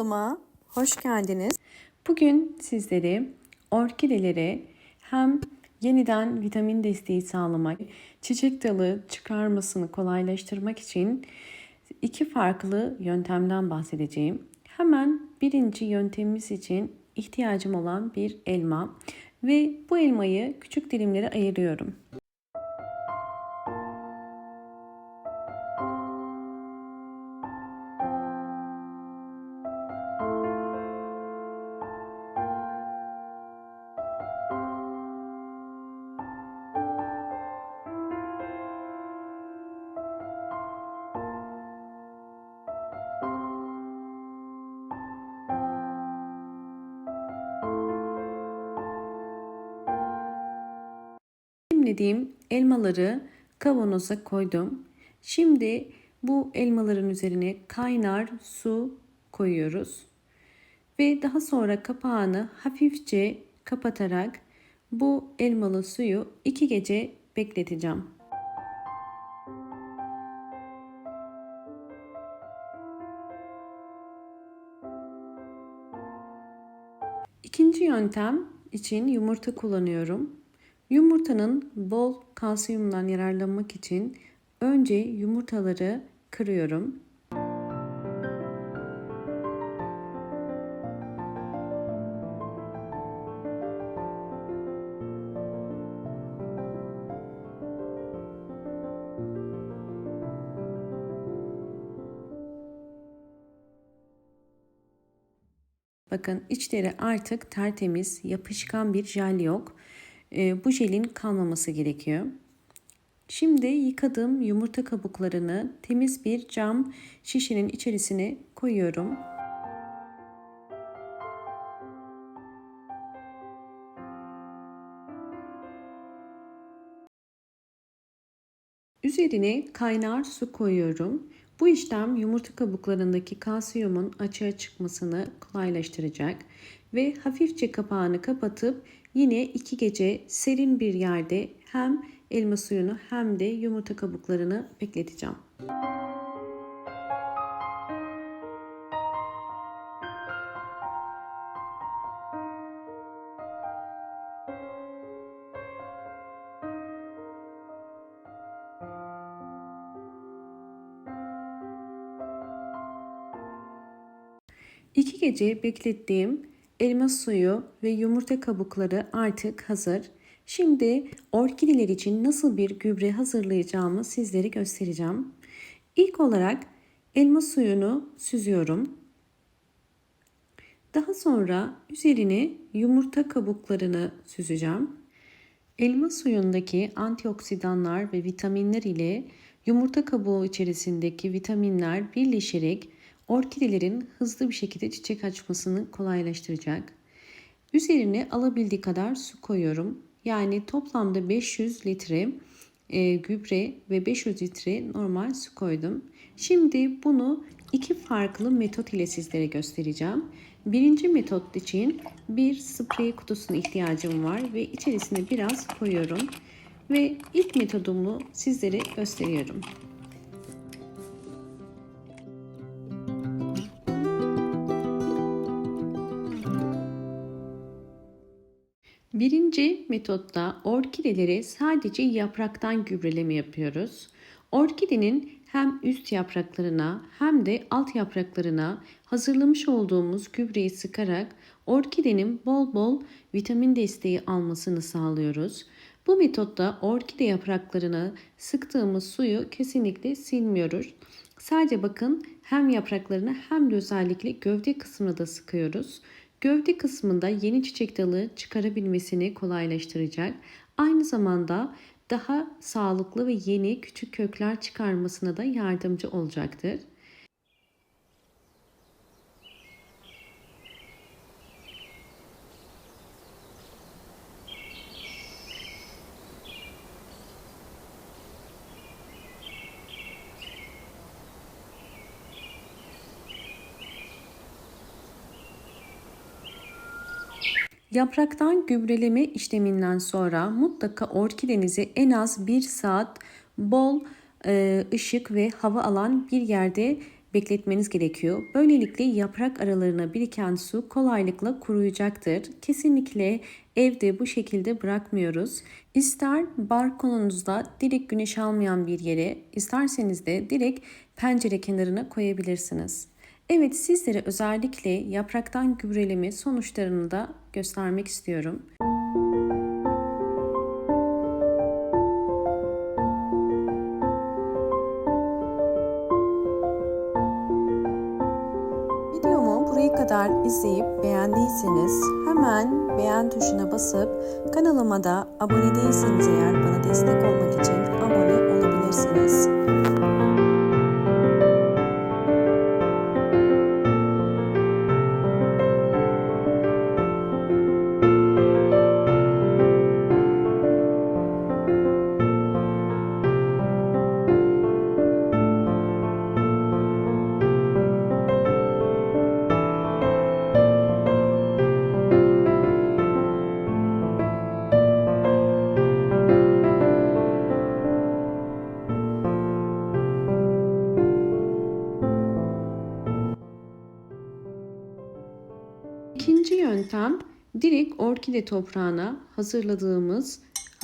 Kanalıma hoş geldiniz. Bugün sizlere orkidelere hem yeniden vitamin desteği sağlamak, çiçek dalı çıkarmasını kolaylaştırmak için iki farklı yöntemden bahsedeceğim. Hemen birinci yöntemimiz için ihtiyacım olan bir elma ve bu elmayı küçük dilimlere ayırıyorum. Dilimlediğim elmaları kavanoza koydum. Şimdi bu elmaların üzerine kaynar su koyuyoruz. Ve daha sonra kapağını hafifçe kapatarak bu elmalı suyu iki gece bekleteceğim. İkinci yöntem için yumurta kullanıyorum. Yumurtanın bol kalsiyumdan yararlanmak için önce yumurtaları kırıyorum. Bakın içleri artık tertemiz, yapışkan bir jel yok. E, bu jelin kalmaması gerekiyor. Şimdi yıkadığım yumurta kabuklarını temiz bir cam şişenin içerisine koyuyorum. Üzerine kaynar su koyuyorum. Bu işlem yumurta kabuklarındaki kalsiyumun açığa çıkmasını kolaylaştıracak ve hafifçe kapağını kapatıp yine iki gece serin bir yerde hem elma suyunu hem de yumurta kabuklarını bekleteceğim. İki gece beklettiğim elma suyu ve yumurta kabukları artık hazır. Şimdi orkideler için nasıl bir gübre hazırlayacağımı sizlere göstereceğim. İlk olarak elma suyunu süzüyorum. Daha sonra üzerine yumurta kabuklarını süzeceğim. Elma suyundaki antioksidanlar ve vitaminler ile yumurta kabuğu içerisindeki vitaminler birleşerek orkidelerin hızlı bir şekilde çiçek açmasını kolaylaştıracak. Üzerine alabildiği kadar su koyuyorum. Yani toplamda 500 litre e, gübre ve 500 litre normal su koydum. Şimdi bunu iki farklı metot ile sizlere göstereceğim. Birinci metot için bir sprey kutusuna ihtiyacım var ve içerisine biraz koyuyorum. Ve ilk metodumu sizlere gösteriyorum. Birinci metotta orkidelere sadece yapraktan gübreleme yapıyoruz. Orkidenin hem üst yapraklarına hem de alt yapraklarına hazırlamış olduğumuz gübreyi sıkarak orkidenin bol bol vitamin desteği almasını sağlıyoruz. Bu metotta orkide yapraklarına sıktığımız suyu kesinlikle silmiyoruz. Sadece bakın hem yapraklarına hem de özellikle gövde kısmına da sıkıyoruz. Gövde kısmında yeni çiçek dalı çıkarabilmesini kolaylaştıracak. Aynı zamanda daha sağlıklı ve yeni küçük kökler çıkarmasına da yardımcı olacaktır. Yapraktan gübreleme işleminden sonra mutlaka orkidenizi en az bir saat bol e, ışık ve hava alan bir yerde bekletmeniz gerekiyor. Böylelikle yaprak aralarına biriken su kolaylıkla kuruyacaktır. Kesinlikle evde bu şekilde bırakmıyoruz. İster balkonunuzda direkt güneş almayan bir yere, isterseniz de direkt pencere kenarına koyabilirsiniz. Evet sizlere özellikle yapraktan gübreleme sonuçlarını da göstermek istiyorum. Videomu buraya kadar izleyip beğendiyseniz hemen beğen tuşuna basıp kanalıma da abone değilseniz eğer bana destek olmak için abone olabilirsiniz. Yöntem direkt orkide toprağına hazırladığımız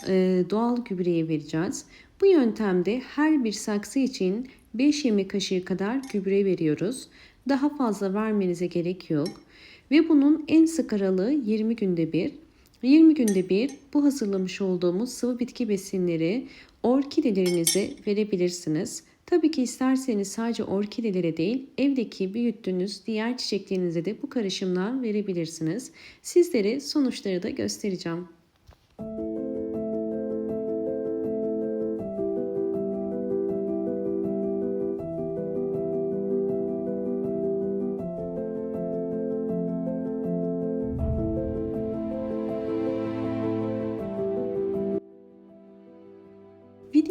e, doğal gübreyi vereceğiz. Bu yöntemde her bir saksı için 5 yemek kaşığı kadar gübre veriyoruz. Daha fazla vermenize gerek yok. Ve bunun en sık aralığı 20 günde bir. 20 günde bir bu hazırlamış olduğumuz sıvı bitki besinleri orkidelerinize verebilirsiniz. Tabii ki isterseniz sadece orkidelere değil, evdeki büyüttüğünüz diğer çiçeklerinize de bu karışımdan verebilirsiniz. Sizlere sonuçları da göstereceğim.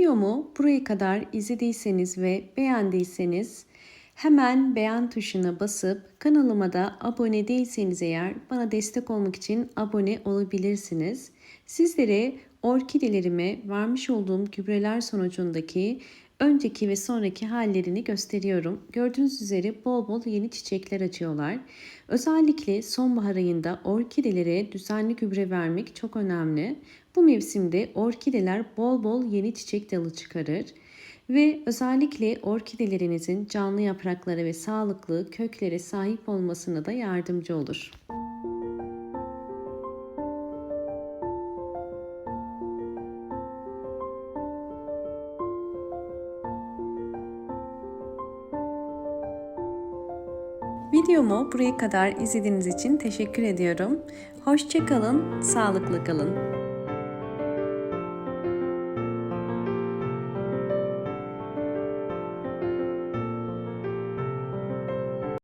Videomu buraya kadar izlediyseniz ve beğendiyseniz hemen beğen tuşuna basıp kanalıma da abone değilseniz eğer bana destek olmak için abone olabilirsiniz. Sizlere orkidelerime vermiş olduğum gübreler sonucundaki önceki ve sonraki hallerini gösteriyorum. Gördüğünüz üzere bol bol yeni çiçekler açıyorlar. Özellikle sonbahar ayında orkidelere düzenli gübre vermek çok önemli. Bu mevsimde orkideler bol bol yeni çiçek dalı çıkarır ve özellikle orkidelerinizin canlı yapraklara ve sağlıklı köklere sahip olmasına da yardımcı olur. Videomu buraya kadar izlediğiniz için teşekkür ediyorum. Hoşçakalın, sağlıklı kalın.